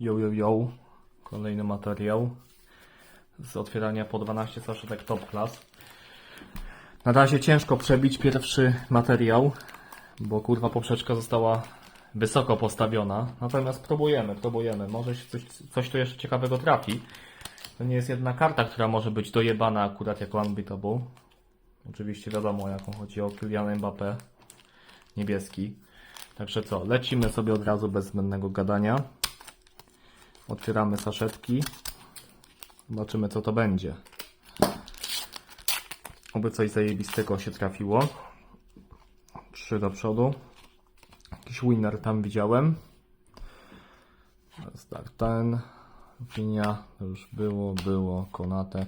Yo, yo, yo. Kolejny materiał z otwierania po 12 saszetek Top Class. Na razie ciężko przebić pierwszy materiał, bo kurwa poprzeczka została wysoko postawiona. Natomiast próbujemy, próbujemy. Może się coś, coś tu jeszcze ciekawego trafi. To nie jest jedna karta, która może być dojebana akurat jako unbeatable. Oczywiście wiadomo, jaką chodzi o Kylian Mbappé. Niebieski. Także co, lecimy sobie od razu bez zbędnego gadania. Otwieramy saszetki. Zobaczymy co to będzie. Oby coś zajebistego się trafiło. Trzy do przodu. Jakiś winner tam widziałem. Tak, ten. Linia, to już było, było, Konate.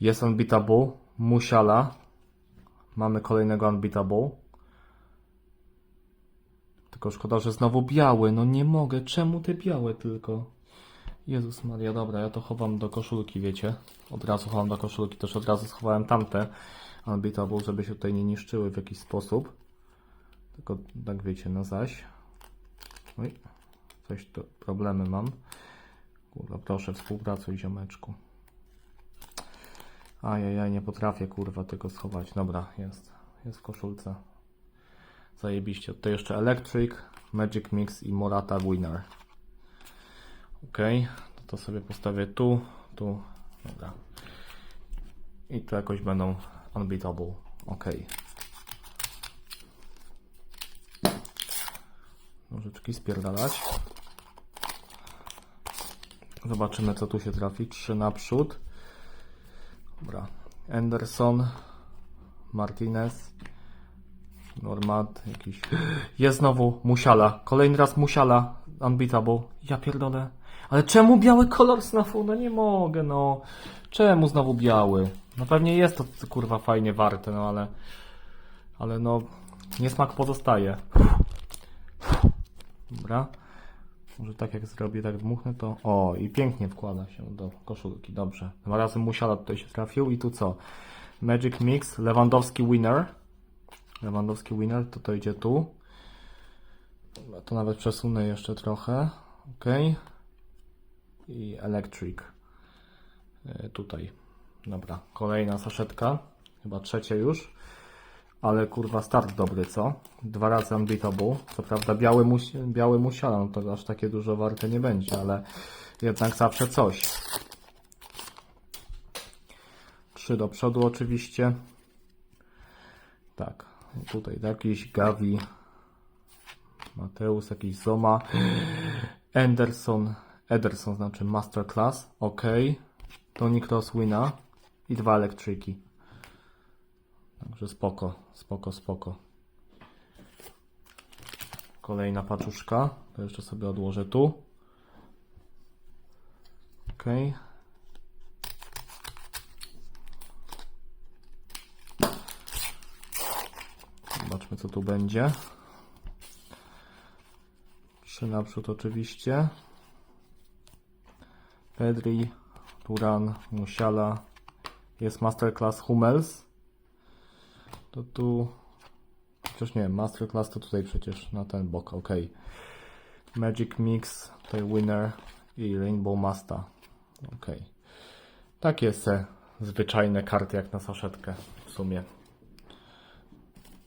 Jest unbeatable. Musiala. Mamy kolejnego unbeatable. Tylko szkoda, że znowu biały. No nie mogę. Czemu te białe tylko? Jezus Maria, dobra, ja to chowam do koszulki, wiecie. Od razu chowam do koszulki, też od razu schowałem tamte unbeatable, żeby się tutaj nie niszczyły w jakiś sposób. Tylko tak wiecie, no zaś. Oj, coś tu, problemy mam. Kurwa, proszę, współpracuj ziomeczku. Ajajaj, nie potrafię kurwa tego schować. Dobra, jest. Jest w koszulce. Zajebiście. Tutaj jeszcze Electric, Magic Mix i Morata Winner. Ok, to, to sobie postawię tu, tu, dobra. I tu jakoś będą unbeatable. Ok. Nożyczki spierdalać. Zobaczymy co tu się trafi. Trzy naprzód. Dobra. Anderson, Martinez, Normat, jakiś. Jest znowu Musiala. Kolejny raz Musiala. Unbeatable. Ja pierdolę. Ale czemu biały kolor znowu? No nie mogę, no. Czemu znowu biały? No pewnie jest to kurwa fajnie warte, no ale. Ale no. Niesmak pozostaje. Dobra. Może tak jak zrobię, tak dmuchnę to. O, i pięknie wkłada się do koszulki. Dobrze. Dwa razy Musiala tutaj się trafił i tu co? Magic Mix, Lewandowski Winner. Lewandowski winner, to to idzie tu. To nawet przesunę jeszcze trochę. Ok. I electric. E, Tutaj. Dobra, kolejna saszetka. Chyba trzecia już. Ale kurwa start dobry, co? Dwa razy unbeatable. Co prawda biały, mus biały musiala, no to aż takie dużo warte nie będzie, ale jednak zawsze coś. Trzy do przodu oczywiście. Tak, tutaj jakiś Gavi, Mateusz, jakiś Zoma, Anderson, Ederson znaczy Masterclass, ok, Tony Cross Wina i dwa elektryki. Także spoko, spoko, spoko. Kolejna paczuszka, to jeszcze sobie odłożę tu. Ok. Zobaczmy, co tu będzie. Trzy naprzód oczywiście. Pedri, Turan, Musiala. Jest Masterclass Hummels. To tu... Chociaż nie, Masterclass to tutaj przecież na ten bok, ok. Magic Mix, tutaj Winner i Rainbow Masta. Ok. Takie se zwyczajne karty jak na saszetkę w sumie.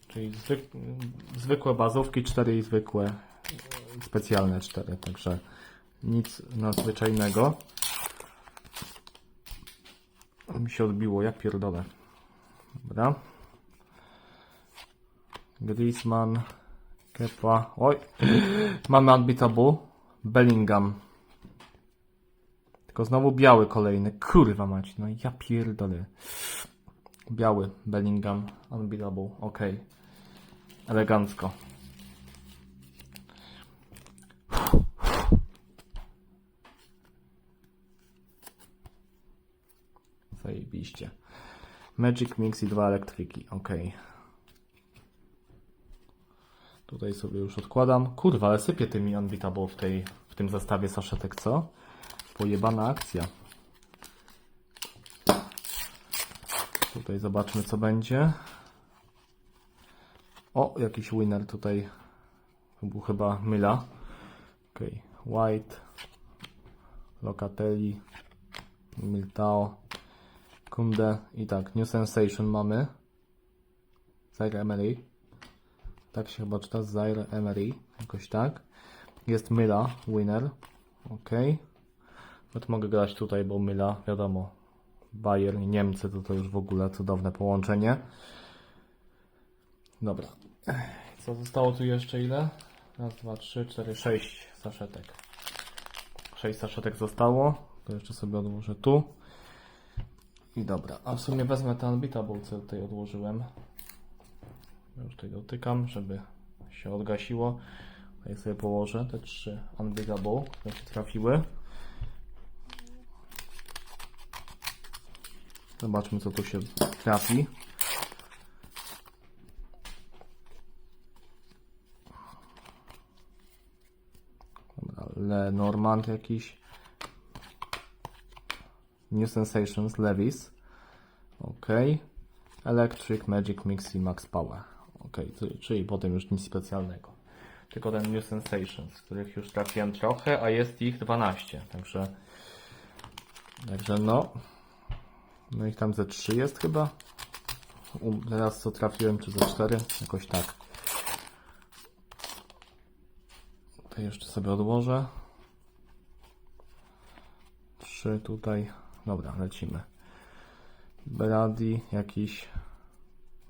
Czyli zwyk zwykłe bazówki 4 i zwykłe specjalne 4, także nic nadzwyczajnego. Mi się odbiło, jak pierdolę. Dobra. Griezmann, Kepa. Oj, mamy unbeatable. Bellingham. Tylko znowu biały kolejny. Kurwa mać, no ja pierdolę. Biały Bellingham, unbeatable. Ok. Elegancko. Zajebiście. Magic Mix i dwa elektryki. Ok. Tutaj sobie już odkładam. Kurwa, ale sypię tymi unbeatable w, tej, w tym zestawie saszetek, co? Pojebana akcja. Tutaj zobaczmy co będzie. O, jakiś winner tutaj. Był chyba Myla. Ok, White, Locatelli, Miltao, Kunde i tak, New Sensation mamy. Zaire Emery. Tak się chyba czyta, Zaire Emery, jakoś tak. Jest Myla, winner. Ok. Nawet mogę grać tutaj, bo Myla, wiadomo, Bayern i Niemcy to to już w ogóle cudowne połączenie. Dobra. Co zostało tu jeszcze ile? Raz, dwa, trzy, cztery, sześć saszetek. Sześć saszetek zostało. To jeszcze sobie odłożę tu. I dobra. A w sumie wezmę ten Unbeatable, co tutaj odłożyłem. Już tutaj dotykam, żeby się odgasiło. Tutaj sobie położę te trzy Unbeatable, które się trafiły. Zobaczmy, co tu się trafi. Dobra, Lenormand jakiś. New Sensations, Levis. Ok. Electric, Magic Mix i Max Power. Ok, czyli, potem już nic specjalnego. Tylko ten New Sensations, których już trafiłem trochę, a jest ich 12. Także, także no. No ich tam ze 3 jest chyba. Teraz co trafiłem, czy ze 4? Jakoś tak. To jeszcze sobie odłożę. Trzy tutaj. Dobra, lecimy. Brady jakiś.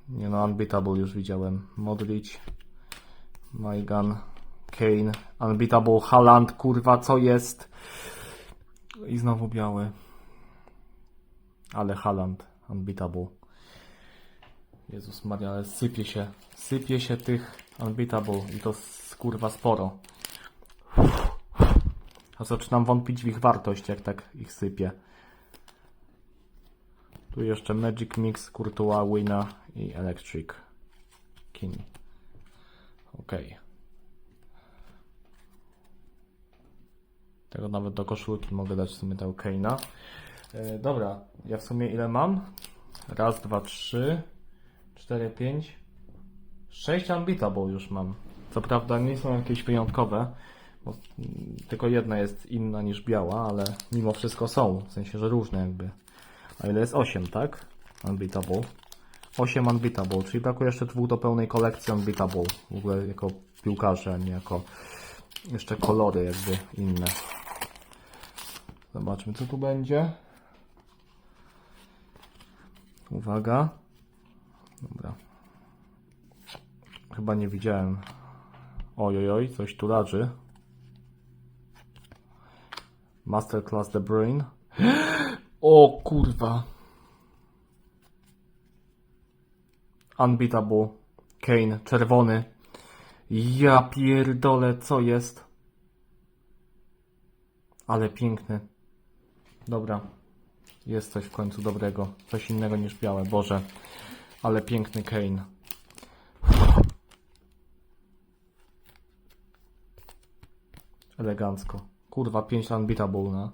Nie no, Unbeatable już widziałem. Modric. Maigan. Kane. Unbeatable. Haaland. Kurwa, co jest? I znowu biały. Ale Haaland. Unbeatable. Jezus Maria, ale sypie się. Sypie się tych Unbeatable. I to kurwa sporo. A zaczynam wątpić w ich wartość, jak tak ich sypie. Tu jeszcze Magic Mix, Courtois, Wina i Electric. King. Ok. Tego nawet do koszulki mogę dać w sumie tego Kane'a. E, dobra, ja w sumie ile mam? Raz, dwa, trzy, cztery, pięć, sześć Unbeatable już mam. Co prawda nie są jakieś wyjątkowe, bo tylko jedna jest inna niż biała, ale mimo wszystko są, w sensie, że różne jakby. A ile jest 8, tak? Unbeatable. 8 Unbeatable, czyli brakuje jeszcze dwóch do pełnej kolekcji Unbeatable. W ogóle jako piłkarze, a nie jako jeszcze kolory jakby inne. Zobaczmy co tu będzie. Uwaga. Dobra. Chyba nie widziałem. Ojojoj, coś tu leży. Masterclass De Bruyne. O kurwa. Unbeatable. Kane, czerwony. Ja pierdolę, co jest? Ale piękny. Dobra. Jest coś w końcu dobrego. Coś innego niż białe, Boże. Ale piękny Kane. Elegancko. Kurwa, 5 unbeatable na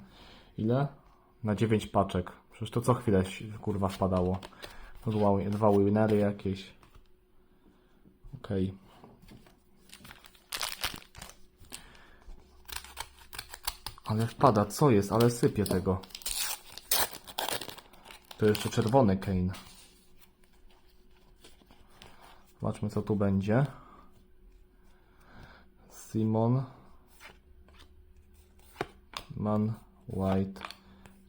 ile? Na 9 paczek. Przecież to co chwilę kurwa wpadało. Dwa, dwa winery jakieś. Okej. Ale wpada, co jest? Ale sypie tego. To jeszcze czerwony Kane. Zobaczmy co tu będzie. Simon. Man White.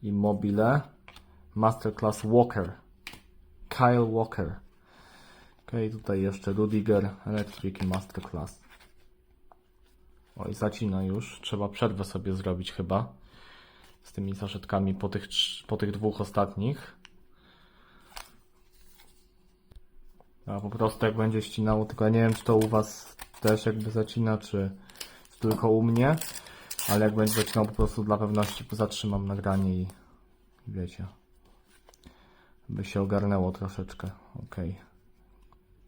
Immobile. Masterclass Walker. Kyle Walker. Ok, tutaj jeszcze Rudiger, Electric Masterclass. Oj, zacina już. Trzeba przerwę sobie zrobić chyba. Z tymi zaszetkami po tych, po tych dwóch ostatnich. A po prostu jak będzie ścinało, tylko ja nie wiem czy to u was też jakby zacina, czy tylko u mnie. Ale jak będzie zaczynał po prostu dla pewności zatrzymam nagranie i wiecie. By się ogarnęło troszeczkę. Ok.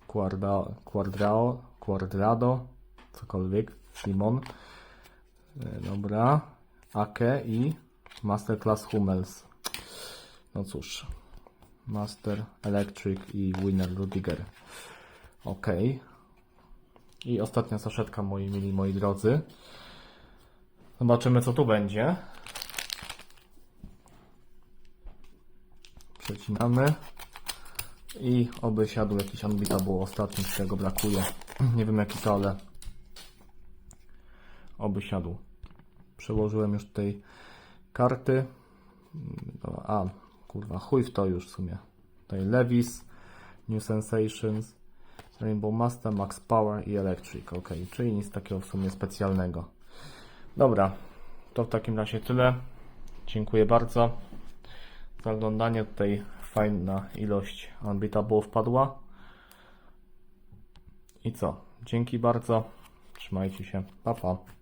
Quadra, quadrao, quadrado, cokolwiek. Simon. E, Dobra. Ake i Masterclass Hummels. No cóż. Master, Electric i Winner Rudiger. Ok. I ostatnia saszetka, moi mili, moi drodzy. Zobaczymy, co tu będzie. Przecinamy. I oby siadł jakiś Anbita, było ostatni, tego brakuje. Nie wiem jaki to, ale oby siadł. Przełożyłem już tej karty. A, kurwa, chuj w to już w sumie. Tutaj Levis, New Sensations, Rainbow Master, Max Power i Electric. Ok, czyli nic takiego w sumie specjalnego. Dobra, to w takim razie tyle. Dziękuję bardzo za oglądanie. Tutaj fajna ilość Unbeatable wpadła. I co? Dzięki bardzo. Trzymajcie się. Pa, pa.